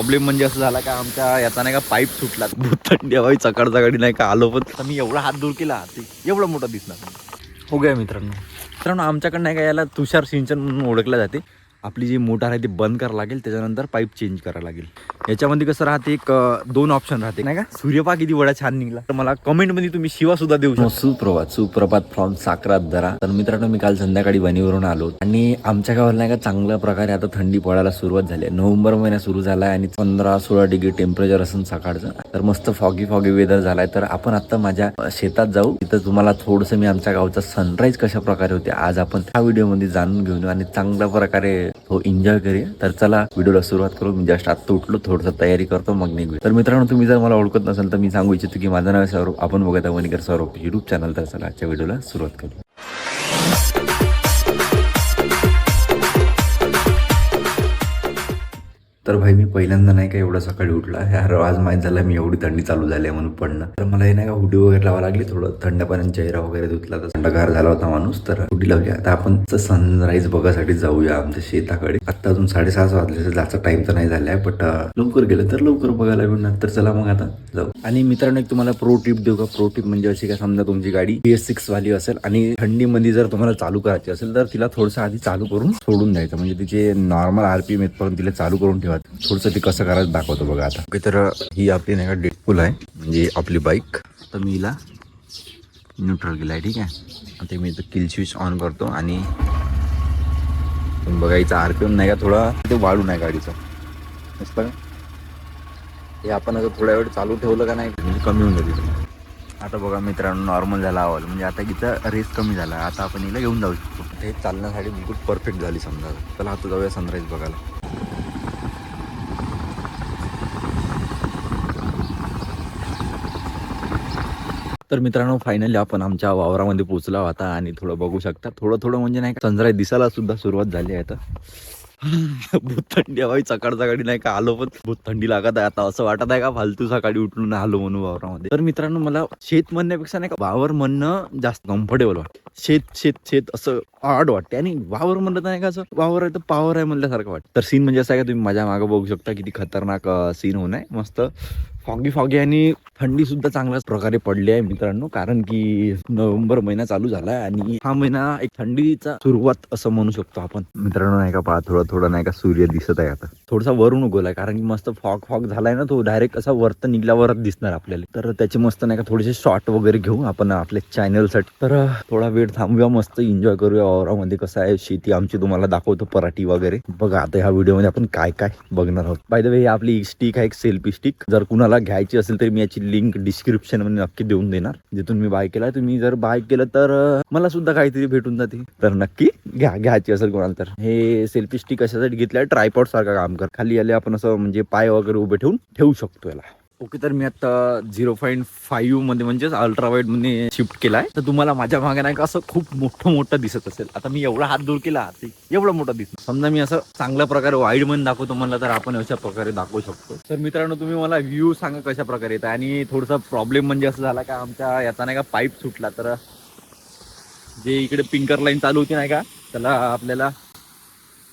Problem म्हणजे असं झाला का आमच्या याचा नाही का पाईप सुटला थंडी हवाई सकाळी नाही का आलो पण मी एवढा हात दूर केला ते एवढा मोठा दिसणार हो गया मित्रांनो. मित्रांनो आमच्याकडे नाही का याला तुषार सिंचन म्हणून ओळखलं जाते. आपली जी मोटार आहे ती बंद करावं लागेल त्याच्यानंतर पाईप चेंज करावं लागेल. याच्यामध्ये कसं राहते एक दोन ऑप्शन राहते. नाही का? सूर्यपा किती वडा छान निघला. तर मला कमेंटमध्ये तुम्ही शिवा सुद्धा देऊ शकता. सुप्रभात सुप्रभात फ्रॉम साकरात दरा. तर मित्रांनो मी काल संध्याकाळी वणीवरून आलो. आणि आमच्या गावाला नाही का चांगल्या प्रकारे आता थंडी पडायला सुरुवात झाली आहे. नोव्हेंबर महिना सुरू झालाय आणि पंधरा सोळा डिग्री टेम्परेचर असून सकाळचं. तर मस्त फॉगी फॉगी वेदर झालाय. तर आपण आता माझ्या शेतात जाऊ. तिथं तुम्हाला थोडंसं मी आमच्या गावचा सनराईज कशा प्रकारे होते आज आपण ह्या व्हिडिओमध्ये जाणून घेऊन येऊ. आणि चांगल्या प्रकारे हो एन्जॉय करूया. तर चला व्हिडिओला सुरुवात करू. मी जस्ट आत्ता उठलो थोडंसं तयारी करतो मग निघू तर मित्रांनो तुम्ही जर मला ओळखत नसेल तर मी सांगू इच्छितो की माझं नाव आहे सौरभ. आपण बघत आहोत वनिकर सौरभ युट्यूब चॅनल तर चला आजच्या व्हिडिओला सुरुवात करू तर भाई मी पहिल्यांदा नाही का एवढं सकाळी उठला. यार आज माहीत झालं मी एवढी थंडी चालू झाली आहे म्हणून पडणं. तर मला हे नाही का हुडी वगैरे लावा लागली थोडं थंड पाण्याने चेहरा वगैरे धुतला. तर थंडगार झाला होता माणूस तर हुडी लावली आता आपण सनराईज बघासाठी जाऊया आमच्या शेताकडे. आता अजून साडेसहाच वाजले तर जायचा टाइम तर नाही झालाय बट लवकर गेलं तर लवकर बघायला मिळणार तर चला मग आता जाऊ. आणि मित्रांनो एक तुम्हाला प्रो टिप देऊ का? प्रो टिप म्हणजे अशी काय समजा तुमची गाडी बी एस सिक्स वाली असेल आणि थंडीमध्ये जर तुम्हाला चालू करायची असेल तर तिला थोडंसं आधी चालू करून सोडून द्यायचं. म्हणजे तिचे नॉर्मल आरपीएम येतपर्यंत तिला चालू करून ठेवा थोडंसं ते कसं करायचं दाखवतो बघा आता. ओके तर ही आपली नाही का डेटफुल आहे. म्हणजे आपली बाईक तर मी हिला न्यूट्रल केला आहे ठीक आहे. आता मी इथं किल स्विच ऑन करतो आणि तुम्ही बघा पी एम नाही का थोडा ते वाढू नाही गाडीचं. मस्त का हे आपण असं थोड्या वेळ चालू ठेवलं का नाही? म्हणजे कमी होऊन जाते. आता बघा मित्रांनो नॉर्मल झाला आवाज. म्हणजे आता इथं रेस कमी झाला. आता आपण हिला घेऊन जाऊ शकतो. हे चालण्यासाठी बिलकुल परफेक्ट झाली समजा. चला आता जाऊया सनराईज बघायला. तर मित्रांनो फायनली आपण आमच्या वावरामध्ये पोहोचलो आता आणि थोडं बघू शकता. थोडं थोडं म्हणजे नाही का सनराईज दिसायला सुद्धा सुरुवात झाली आहे आता. बहुत थंडी हवाई सकाळ सकाळी नाही का आलो पण बहुत थंडी लागत आहे आता. असं वाटत आहे का फालतू सकाळी उठून आलो म्हणून वावरामध्ये. तर मित्रांनो मला शेत म्हणण्यापेक्षा नाही का वावर म्हणणं जास्त कम्फर्टेबल वाटतं. शेत शेत शेत असं आड वाटते आणि वावर म्हणलं तर नाही का असं वावर आहे तर पावर आहे म्हणल्यासारखं वाटतं. तर सीन म्हणजे असं आहे का तुम्ही माझ्या मागं बघू शकता. किती खतरनाक सीन होणार आहे. मस्त फॉगी फॉगी आणि थंडी सुद्धा चांगल्याच प्रकारे पडली आहे मित्रांनो. कारण की नोव्हेंबर महिना चालू झाला आहे आणि हा महिना एक थंडीचा सुरुवात असं म्हणू शकतो आपण. मित्रांनो नाही का पहा थोडं थोडं नाही का सूर्य दिसत आहे आता. थोडासा वरून उगवलाय कारण की मस्त फॉग फॉग झालाय ना तो डायरेक्ट असा वरत निघल्यावरच दिसणार आपल्याला. तर त्याचे मस्त नाही का थोडेसे शॉर्ट वगैरे घेऊ आपण आपल्या चॅनलसाठी तर थोडा वेळ थांबूया मस्त एन्जॉय करूया. वावरामध्ये कसं आहे शेती आमची तुम्हाला दाखवतो पराठी वगैरे. बघा आता ह्या व्हिडिओमध्ये आपण काय काय बघणार आहोत. बाय द वे आपली स्टिक आहे एक सेल्फी स्टिक जर कुणाला घ्यायची असेल तर मी याची लिंक डिस्क्रिप्शनमध्ये नक्की देऊन देणार. जिथून मी बाय केला तुम्ही जर बाय केलं तर मला सुद्धा काहीतरी भेटून जाते. तर नक्की घ्या घ्यायची असेल कोणाला तर. हे सेल्फी स्टिक कशासाठी घेतलं ट्रायपॉड सारखं काम कर. खाली आले आपण असं म्हणजे पाय वगैरे उभे ठेवून ठेवू शकतो याला. ओके तर मी आता झिरो पॉईंट फाईव्हमध्ये म्हणजेच अल्ट्रा मध्ये शिफ्ट केलाय. तर तुम्हाला माझ्या मागे नाही का असं खूप मोठं मोठं दिसत असेल. आता मी एवढा हात दूर केला ते एवढं मोठं समजा मी असं चांगल्या प्रकारे वाईडमध्ये दाखवतो म्हणलं तर आपण अशा प्रकारे दाखवू शकतो. तर मित्रांनो तुम्ही मला व्ह्यू सांगा कशा प्रकारे येत. आणि थोडासा प्रॉब्लेम म्हणजे असं झाला का आमच्या याचा नाही का पाईप सुटला. तर जे इकडे पिंकर लाईन चालू होती नाही का त्याला आपल्याला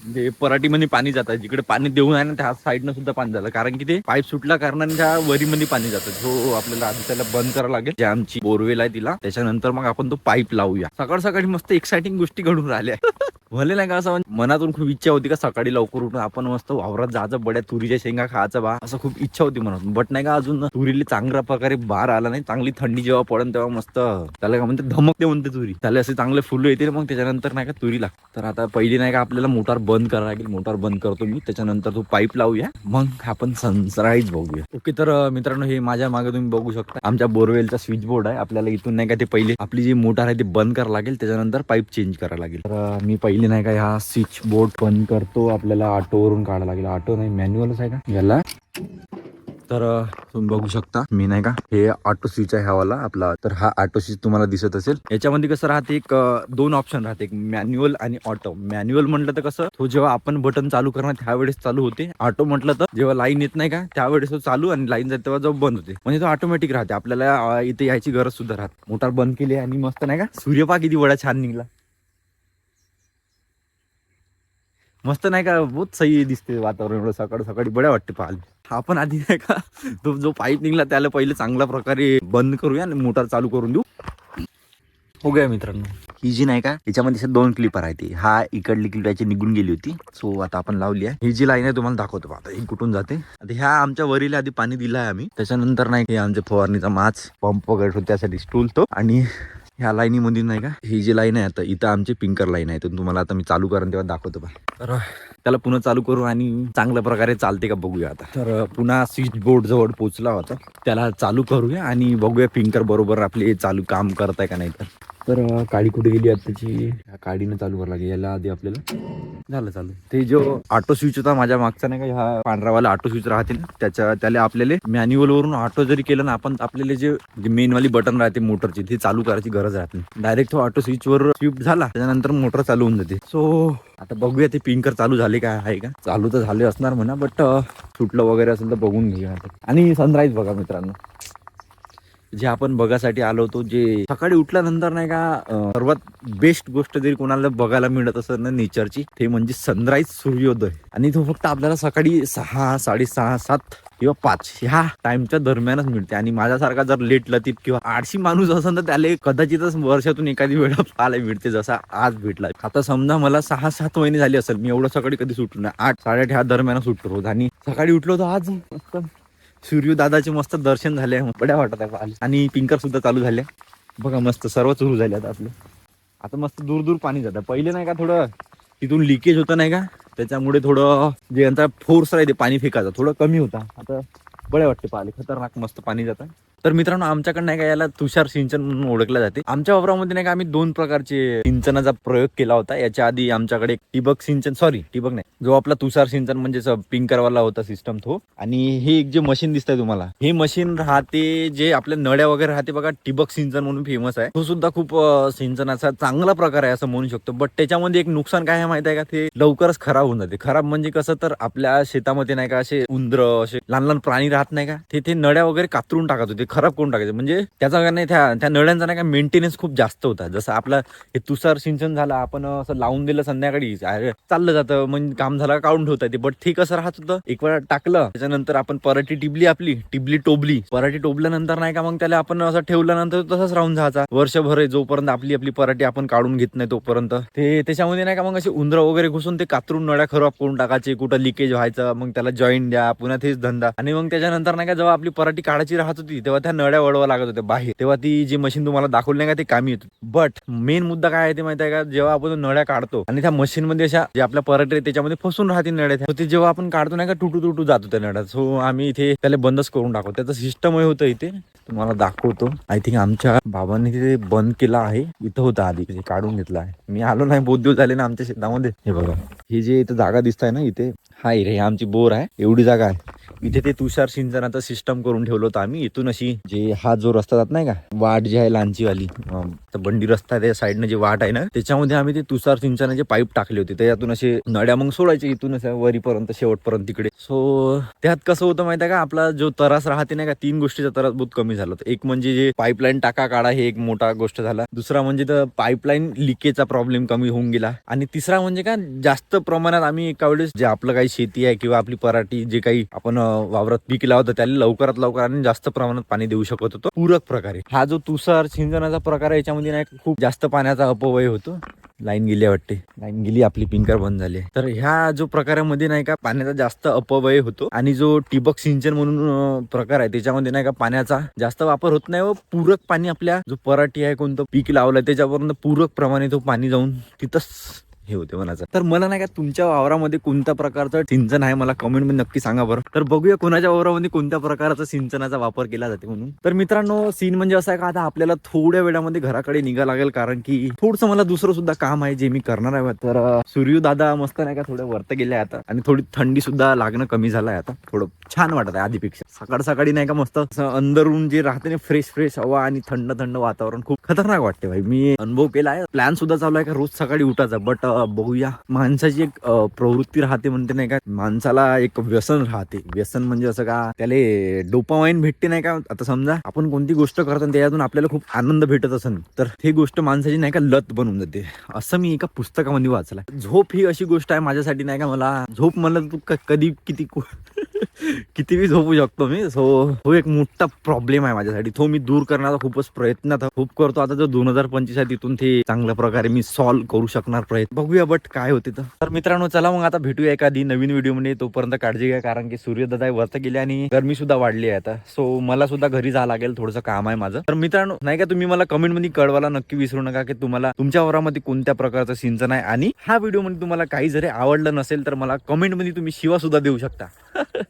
म्हणजे पराठीमध्ये पाणी जातं. जिकडे पाणी देऊन आहे ना त्या साईडनं सुद्धा पाणी झालं कारण की ते पाईप सुटला कारणाने त्या वरीमध्ये पाणी जातं. जो आपल्याला आधी त्याला बंद करावं लागेल. जे आमची बोरवेल आहे तिला. त्याच्यानंतर मग आपण तो पाईप लावूया. सकाळ सकाळी मस्त एक्साइटिंग गोष्टी घडून राहिल्या. भले नाही का असं मनातून खूप इच्छा होती का सकाळी लवकर उठून आपण मस्त वावरात जायचं बड्या तुरीच्या शेंगा खायचं बा असं खूप इच्छा होती मनातून बट नाही का अजून तुरीला चांगल्या प्रकारे बार आला नाही चांगली थंडी जेव्हा पडन तेव्हा मस्त त्याला काय म्हणते धमकते म्हणते तुरी. त्याला असे चांगले फुलं येतील मग त्याच्यानंतर नाही का तुरी लागते तर आता पहिली नाही का आपल्याला मोटार बंद करावं लागेल मोटार बंद करतो मी त्याच्यानंतर तो पाईप लावूया मग आपण सनसराईज बघूया. ओके तर मित्रांनो हे माझ्या मागे तुम्ही बघू शकता. आमच्या बोरवेलचा स्विच बोर्ड आहे आपल्याला इथून नाही का ते पहिले आपली जी मोटार आहे ती बंद करावं लागेल त्याच्यानंतर पाईप चेंज करावं लागेल. तर मी पहिले नाही का? ह्या स्विच बोर्ड बंद करतो. आपल्याला ऑटोवरून काढावं लागेल. ऑटो नाही मॅन्युअलच आहे का? याला. तर तुम्ही बघू शकता. मी नाही का? हे ऑटो स्विच आहे ह्यावाला आपला. तर हा ऑटो स्विच तुम्हाला दिसत असेल. याच्यामध्ये कसं राहते एक दोन ऑप्शन राहते. एक मॅन्युअल आणि ऑटो मॅन्युअल म्हटलं तर कसं तो जेव्हा आपण बटन चालू करणार त्यावेळेस चालू होते. ऑटो म्हटलं तर जेव्हा लाईन येत नाही का त्यावेळेस तो चालू आणि लाईन जाते तेव्हा जेव्हा बंद होते. म्हणजे तो ऑटोमॅटिक राहते. आपल्याला इथे यायची गरज सुद्धा राहते मोटार बंद केली आणि मस्त नाही का? सूर्यपा किती वडा छान निघला. मस्त नाही का? बहुत सही दिसते वातावरण एवढं सकाळ सकाळी. बड्या वाटते पाहायला. आपण आधी नाही का तो जो पाईप निघला त्याला पहिले चांगल्या प्रकारे बंद करूया आणि मोटार चालू करून देऊ. हो गया मित्रांनो. ही जी नाही का याच्यामध्ये अशा दोन क्लिपर आहे ती. हा इकडली क्लिप याची निघून गेली होती. सो आता आपण लावली आहे. ही जी लाईन आहे तुम्हाला दाखवतो आता ही कुठून जाते? आता ह्या आमच्या वरील आधी पाणी दिलं आहे आम्ही. त्याच्यानंतर नाही आमच्या फवारणीचा माच पंप वगैरे होतो त्यासाठी स्टूल तो. आणि ह्या लाईनीमध्ये नाही का? ही जी लाईन आहे आता इथं आमची पिंकर लाईन आहे. तर तुम्हाला आता मी चालू करून तेव्हा दाखवतो पण. तर त्याला पुन्हा चालू करू आणि चांगल्या प्रकारे चालते का बघूया आता. तर पुन्हा स्विच बोर्ड जवळ पोहोचला होता. त्याला चालू करूया आणि बघूया पिंकर बरोबर आपले चालू काम करताय का नाही तर. तर काळी कुठे गेली आता त्याची चालू करावं लागेल. याला आधी आपल्याला झालं चालू. ते जो ऑटो स्विच होता माझ्या मागचा नाही का ह्या पांढरावाला ऑटो स्विच राहते ना त्याच्या त्याला आपल्याला मॅन्युअल वरून ऑटो जरी केलं ना आपण आपल्याला जे मेन वाली बटन राहते मोटरची ती चालू करायची गरज राहत नाही. डायरेक्ट तो ऑटो स्विच वर स्विफ्ट झाला त्याच्यानंतर मोटर चालू होऊन जाते. सो आता बघूया ते पिंकर चालू झाले काय आहे का? चालू तर झाले असणार म्हणा बट सुटलं वगैरे असेल तर बघून घेऊया आणि सनराईज बघा मित्रांनो. जे आपण बघासाठी आलो होतो जे सकाळी उठल्यानंतर नाही का सर्वात बेस्ट गोष्ट जरी कोणाला बघायला मिळत असेल ना नेचरची ते म्हणजे सनराईज सूर्योदय. आणि तो फक्त आपल्याला सकाळी सहा साडेसहा सात किंवा पाच ह्या टाइमच्या दरम्यानच मिळते. आणि माझ्यासारखा जर लेट लतीफ किंवा आळशी माणूस असेल तर त्याला कदाचितच वर्षातून एखादी वेळा पाहायला मिळते जसा आज भेटला. आता समजा मला सहा सात महिने झाले असेल मी एवढं सकाळी कधी सुटलो नाही. आठ साडेआठ ह्या दरम्यान सुटलो रोज. आणि सकाळी उठलो तर आज सूर्यदादाचे मस्त दर्शन झाले बड्या वाटत आहे पाहायला. आणि पिंकर सुद्धा चालू झाले. बघा मस्त सर्व सुरू झाले आता आपले. आता मस्त दूर दूर पाणी जातं. पहिले नाही का थोडं तिथून लिकेज होतं नाही का? त्याच्यामुळे थोडं जे यांचा फोर्स राहते पाणी फेकायचा. थोडं कमी होता. आता बळ्या वाटते पाहिले खतरनाक मस्त पाणी जातं. तर मित्रांनो आमच्याकडे नाही का याला तुषार सिंचन म्हणून ओळखलं जाते. आमच्या वावरामध्ये नाही का आम्ही दोन प्रकारचे सिंचनाचा प्रयोग केला होता. याच्या आधी आमच्याकडे ठिबक सिंचन सॉरी ठिबक नाही. जो आपला तुषार सिंचन म्हणजे पिंकरवाला होता सिस्टम तो. आणि हे एक जे मशीन दिसतंय तुम्हाला हे मशीन राहते जे आपल्या नळ्या वगैरे राहते बघा ठिबक सिंचन म्हणून फेमस आहे. तो सुद्धा खूप सिंचनाचा चांगला प्रकार आहे असं म्हणू शकतो. बट त्याच्यामध्ये एक नुकसान काय आहे माहिती आहे का? ते लवकरच खराब होऊन जाते. खराब म्हणजे कसं तर आपल्या शेतामध्ये नाही का असे उंदर असे लहान लहान प्राणी राहत नाही का? ते ते नळ्या वगैरे कातरून टाकत होते. खराब करून टाकायचं. म्हणजे त्याचा काय नाही त्या त्या नळ्यांचा नाही का मेंटेनन्स खूप जास्त होता. जसं आपलं हे तुषार सिंचन झालं आपण असं लावून दिलं संध्याकाळी अरे चाललं जातं म्हणजे काम झालं का काढून ठेवता येते. बट ठीक कसं राहत होतं. एक वेळा टाकलं त्याच्यानंतर आपण पराठी टिबली आपली टिबली टोबली. पराठी टोबल्यानंतर नाही का मग त्याला आपण असं ठेवल्यानंतर तसंच राहून जायचा. वर्षभर आहे, जोपर्यंत आपली आपली पराठी आपण काढून घेत नाही तोपर्यंत. ते त्याच्यामध्ये नाही का मग असे उंदरं वगैरे घुसून ते कातरून नळ्या खराब करून टाकायचे. कुठं लिकेज व्हायचं मग त्याला जॉईन द्या पुन्हा तेच धंदा. आणि मग त्याच्यानंतर नाही का जेव्हा आपली पराठी काढायची राहत होती तेव्हा त्या नळ्या वळवा लागत होत्या बाहेर. तेव्हा ती जी मशीन तुम्हाला दाखवली नाही का ते कामी येत बट मेन मुद्दा काय आहे ते माहिती आहे का? जेव्हा आपण नळ्या काढतो आणि त्या मशीन मध्ये अशा जे आपल्या परटे आहे त्याच्यामध्ये फसून राहते नळ्या ते जेव्हा आपण काढतो नाही का तुटू तुटू जातो त्या नळ्यात सो आम्ही इथे त्याला बंदच करून टाकतो त्याचं सिस्टम होतं इथे. तुम्हाला दाखवतो. आय थिंक आमच्या बाबांनी तिथे बंद केला आहे. इथं होतं आधी. काढून घेतला आहे. मी आलो नाही बहुत दिवस झाले ना आमच्या शेतामध्ये. हे बघा. हे जे इथं जागा दिसत आहे ना इथे. हा रे आमची बोर आहे. एवढी जागा आहे. इथे ते तुषार सिंचनाचा सिस्टम करून ठेवलं होतं आम्ही. इथून अशी जे हा जो रस्ता जात नाही का वाट जी आहे लांचीवाली तर बंडी रस्ता आहे त्या साईडनं जे वाट आहे ना त्याच्यामध्ये आम्ही ते तुषार सिंचनाचे पाईप टाकले होते. त्याच्यातून असे नड्या मग सोडायचे इथून वरीपर्यंत शेवटपर्यंत तिकडे. सो त्यात कसं होतं माहिती आहे का? आपला जो तरास राहते नाही का तीन गोष्टीचा तरास बहुत कमी झाला एक म्हणजे जे पाईपलाईन टाका काढा हे एक मोठा गोष्ट झाला. दुसरा म्हणजे तर पाईपलाईन लिकेजचा प्रॉब्लेम कमी होऊन गेला. आणि तिसरा म्हणजे का जास्त प्रमाणात आम्ही एका वेळेस जे आपलं काही शेती आहे किंवा आपली पराठी जे काही आपण वावरात पीक लावतो त्याला लवकरात लवकर आणि जास्त प्रमाणात पाणी देऊ शकत होतो पूरक प्रकारे. हा जो तुषार सिंचनाचा प्रकार आहे याच्यामध्ये नाही खूप जास्त पाण्याचा अपव्यय होतो. लाईन गेली आहे वाटते. लाईन गेली आपली पिंकर बंद झाली तर ह्या जो प्रकारामध्ये नाही का पाण्याचा जास्त अपव्यय होतो आणि जो ठिबक सिंचन म्हणून प्रकार आहे त्याच्यामध्ये नाही का पाण्याचा जास्त वापर होत नाही व पूरक पाणी आपल्या जो पराठी आहे कोणतं पीक लावलं त्याच्यापर्यंत पूरक प्रमाणे तो पाणी जाऊन तिथंच हे होते मनाचं तर मला नाही का तुमच्या वावरामध्ये कोणत्या प्रकारचं सिंचन आहे मला कमेंटमध्ये नक्की सांगा बरं. तर बघूया कोणाच्या वावरामध्ये कोणत्या प्रकारचा सिंचनाचा वापर केला जाते म्हणून. तर मित्रांनो सीन म्हणजे असं आहे का आता आपल्याला थोड्या वेळामध्ये घराकडे निघा लागेल कारण की थोडंसं मला दुसरं सुद्धा काम आहे जे मी करणार आहे. तर अं, सूर्य दादा मस्त नाही का थोडं वरत गेले आता. आणि थोडी थंडी सुद्धा लागणं कमी झालं आहे आता. थोडं छान वाटत आहे आधीपेक्षा. सकाळ सकाळी नाही का मस्त अंदरून जे राहते ना फ्रेश फ्रेश हवा आणि थंड थंड वातावरण खूप खतरनाक वाटते भाई. मी अनुभव केला आहे. प्लॅन सुद्धा चालू आहे का रोज सकाळी उठायचा. बट बघूया. माणसाची एक प्रवृत्ती राहते म्हणते नाही का. माणसाला एक व्यसन राहते. व्यसन म्हणजे असं का त्याला डोपावाईन भेटते नाही का? आता समजा आपण कोणती गोष्ट करतो त्याच्यातून आपल्याला खूप आनंद भेटत असेल तर ही गोष्ट माणसाची नाही का लत बनून जाते. असं मी एका पुस्तकामध्ये वाचलं झोप ही अशी गोष्ट आहे माझ्यासाठी नाही का मला. झोप म्हणलं तू कधी किती किती मी झोपू शकतो मी. सो हो एक मोठा प्रॉब्लेम आहे माझ्यासाठी. तो मी दूर करण्याचा खूपच प्रयत्न आता खूप करतो. आता जो दोन हजार पंचवीस आहे तिथून ते चांगल्या प्रकारे मी सॉल्व्ह करू शकणार प्रयत्न. बघूया बट काय होते तर. तर मित्रांनो चला मग आता भेटूया एखादी नवीन व्हिडिओमध्ये. तोपर्यंत काळजी घ्या कारण की सूर्यदादा वरत गेले आणि गरमी सुद्धा वाढली आहे आता. सो मला सुद्धा घरी जावं लागेल थोडंसं काम आहे माझं. तर मित्रांनो नाही का तुम्ही मला कमेंटमध्ये कळवायला नक्की विसरू नका की तुम्हाला तुमच्या वरामध्ये कोणत्या प्रकारचं सिंचन आहे. आणि हा व्हिडिओमध्ये तुम्हाला काही जरी आवडलं नसेल तर मला कमेंटमध्ये तुम्ही शिवा सुद्धा देऊ शकता.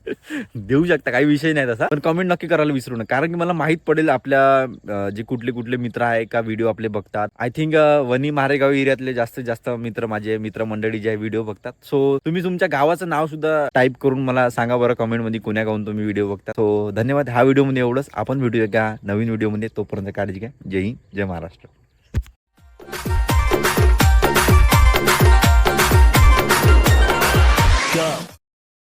देऊ शकता काही विषय नाही तसा. पण कमेंट नक्की करायला विसरू नका. कारण की मला माहीत पडेल आपल्या जे कुठले कुठले मित्र आहे का व्हिडिओ आपले बघतात. आय थिंक वनी मारेगाव एरियातले जास्तीत जास्त मित्र माझे मित्र मंडळी जे व्हिडिओ बघतात. सो तुम्ही तुमच्या गावाचं नाव सुद्धा टाईप करून मला सांगा बरं कमेंटमध्ये कोण्या गावून तुम्ही व्हिडिओ बघता. सो धन्यवाद. ह्या व्हिडिओमध्ये एवढंच. आपण व्हिडिओ घ्या नवीन व्हिडिओमध्ये. तोपर्यंत काळजी घ्या. जय हिंद. जय महाराष्ट्र. Go.